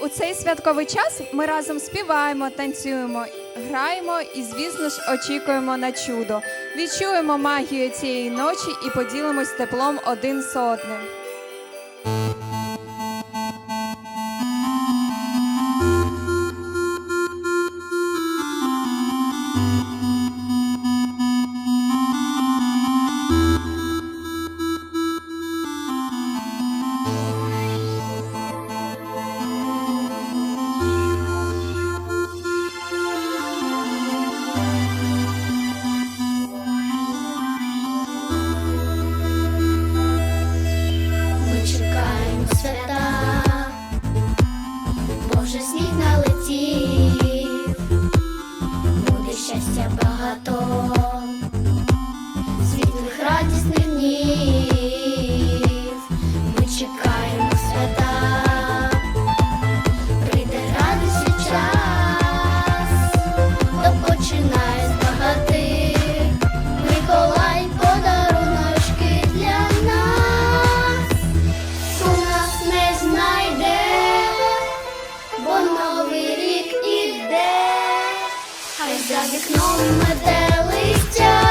У цей святковий час ми разом співаємо, танцюємо, граємо і, звісно ж, очікуємо на чудо. Відчуємо магію цієї ночі і поділимось теплом один з одним. Ми чекаємо свята, бо сніг налетів, буде щастя багато. За вікном меде листя.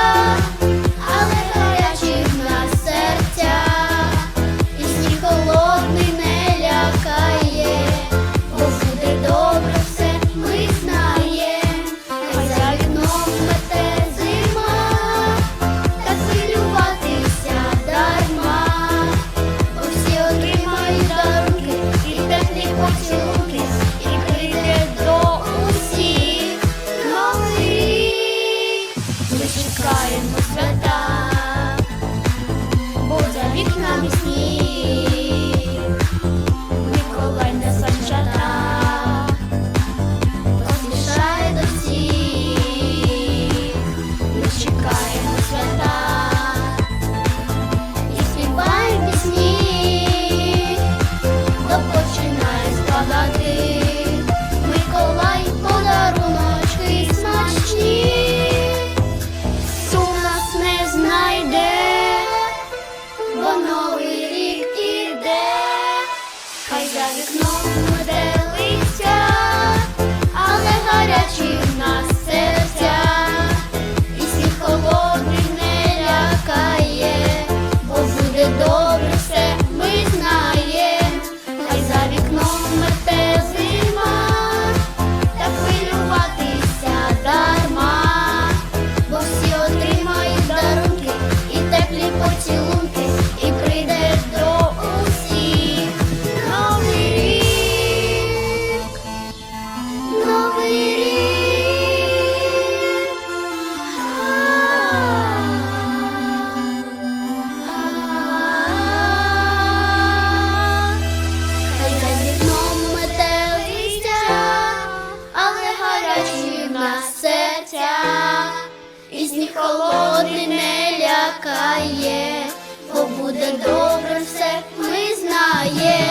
холодний не лякає, бо буде добре все, ми знаємо.